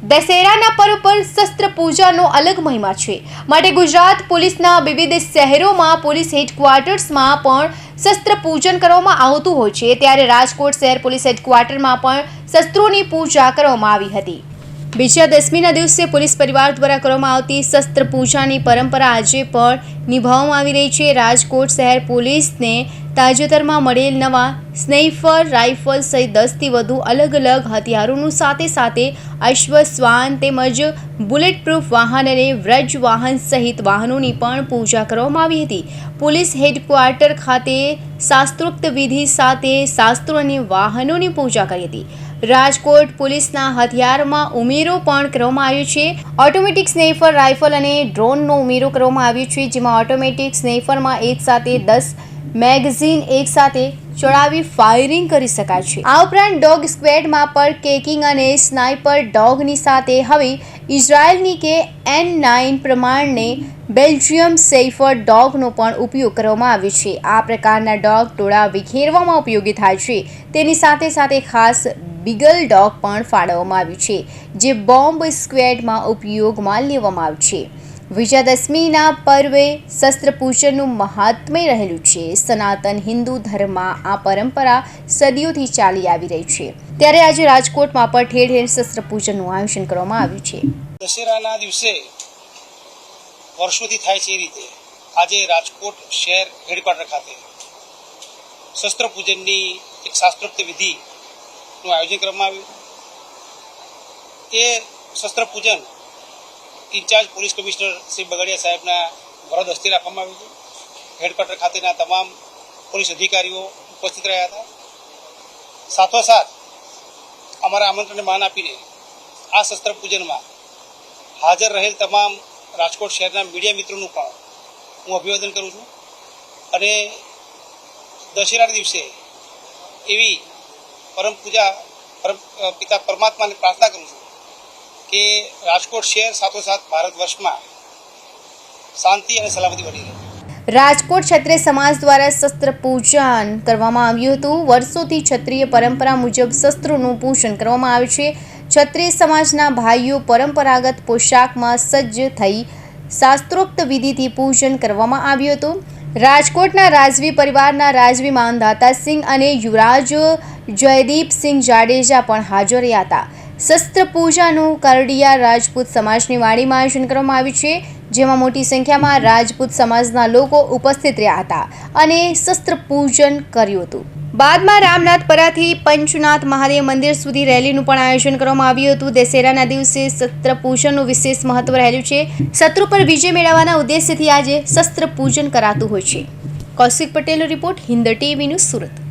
દશેરાના પર્વ પર શસ્ત્ર પૂજાનો અલગ મહિમા છે. માટે ગુજરાત પોલીસના વિવિધ શહેરોમાં પોલીસ હેડક્વાર્ટર્સમાં પણ શસ્ત્ર પૂજન કરવામાં આવતું હોય છે. ત્યારે રાજકોટ શહેર પોલીસ હેડક્વાર્ટરમાં પણ શસ્ત્રોની પૂજા કરવામાં આવી હતી. બીજા દસમીના દિવસે પોલીસ પરિવાર દ્વારા કરવામાં આવતી શસ્ત્ર પૂજાની પરંપરા આજે પણ નિભાવવામાં આવી રહી છે. રાજકોટ શહેર પોલીસને તાજેતરમાં મળેલ નવા સ્નેઇફર રાઇફલ સહિત દસથી વધુ અલગ અલગ હથિયારોનું સાથે સાથે અશ્વ શ્વાન તેમજ બુલેટ પ્રૂફ વાહન અને વ્રજ વાહન સહિત વાહનોની પણ પૂજા કરવામાં આવી હતી. પોલીસ હેડક્વાર્ટર ખાતે શાસ્ત્રોક્ત વિધિ સાથે શાસ્ત્રો અને વાહનોની પૂજા કરી હતી. રાજકોટ પોલીસના હથિયારમાં ઉમેરો પણ કરવામાં આવ્યો છે. ઓટોમેટિક સ્નેફર રાઇફલ અને ડ્રોનનો ઉમેરો કરવામાં આવ્યો છે, જેમાં ઓટોમેટિક સ્નેફરમાં એક સાથે દસ મેગઝીન એકસાથે ચડાવી ફાયરિંગ કરી શકાય છે. આ ઉપરાંત ડોગ સ્ક્વેડમાં પણ કેકિંગ અને સ્નાઇપર ડોગની સાથે હવે ઇઝરાયલની કે એન નાઇન પ્રમાણને બેલ્જિયમ સેફર ડોગનો પણ ઉપયોગ કરવામાં આવ્યો છે. આ પ્રકારના ડોગ ટોળા વિખેરવામાં ઉપયોગી થાય છે. તેની સાથે સાથે ખાસ બિગલ ડોગ પણ ફાળવવામાં આવ્યું છે, જે બોમ્બ સ્ક્વેડમાં ઉપયોગમાં લેવામાં આવ્યું છે. વિજયાદશમીના પર્વે શસ્ત્ર પૂજનનું મહાત્મ્ય રહેલું છે. સનાતન હિન્દુ ધર્મમાં આ પરંપરા સદીઓથી ચાલી આવી રહી છે. ત્યારે આજે રાજકોટમાં પણ ઠેર ઠેર શસ્ત્ર પૂજનનું આયોજન કરવામાં આવ્યું છે. દશેરાના દિવસે વર્ષોથી થાય છે એ રીતે આજે રાજકોટ શહેર હેડક્વાર્ટર ખાતે શસ્ત્ર પૂજનની એક શાસ્ત્રોક્ત વિધિનું આયોજન કરવામાં આવ્યું. એ શસ્ત્ર પૂજન in-charge police commissioner Shri Bagdiya સાહેબના વરદ હસ્તે રાખવામાં આવ્યું હતું. હેડક્વાર્ટર ખાતેના તમામ પોલીસ અધિકારીઓ ઉપસ્થિત રહ્યા હતા. સાથોસાથ અમારા આમંત્રણને માન આપીને આ શસ્ત્ર પૂજનમાં હાજર રહેલ તમામ રાજકોટ શહેરના મીડિયા મિત્રોનું પણ હું અભિવાદન કરું છું. અને દશેરાના દિવસે એવી પરમ પૂજા, પરમ પિતા પરમાત્માને પ્રાર્થના કરું છું કે રાજકોટ શહેર સાથોસાથ ભારત વર્ષમાં શાંતિ અને સલામતી વધી રહી રાજકોટ ક્ષત્રિય સમાજ દ્વારા શસ્ત્ર પૂજન કરવામાં આવ્યું હતું. વર્ષોથી ક્ષત્રિય પરંપરા મુજબ શસ્ત્રોનું પૂજન કરવામાં આવે છે. ક્ષત્રિય સમાજના ભાઈઓ પરંપરાગત પોશાકમાં સજ્જ થઈ શાસ્ત્રોક્ત વિધિથી પૂજન કરવામાં આવ્યું હતું. રાજકોટના રાજવી પરિવારના રાજવી માનદાતા સિંહ અને યુવરાજ જયદીપસિંહ જાડેજા પણ હાજર રહ્યા હતા. શસ્ત્ર પૂજાનું કરડિયા રાજપૂત સમાજની વાડીમાં આયોજન કરવામાં આવ્યું છે, જેમાં મોટી સંખ્યામાં રાજપૂત સમાજના લોકો ઉપસ્થિત રહ્યા હતા અને શસ્ત્ર પૂજન કર્યું હતું. બાદમાં રામનાથપરાથી પંચનાથ મહાદેવ મંદિર સુધી રેલીનું પણ આયોજન કરવામાં આવ્યું હતું. દશેરાના દિવસે શસ્ત્ર પૂજનનું વિશેષ મહત્વ રહેલું છે. શત્રુ પર વિજય મેળવવાના ઉદ્દેશ્યથી આજે શસ્ત્ર પૂજન કરાતું હોય છે. કૌશિક પટેલનો રિપોર્ટ હિન્દ ટીવીનું સુરત.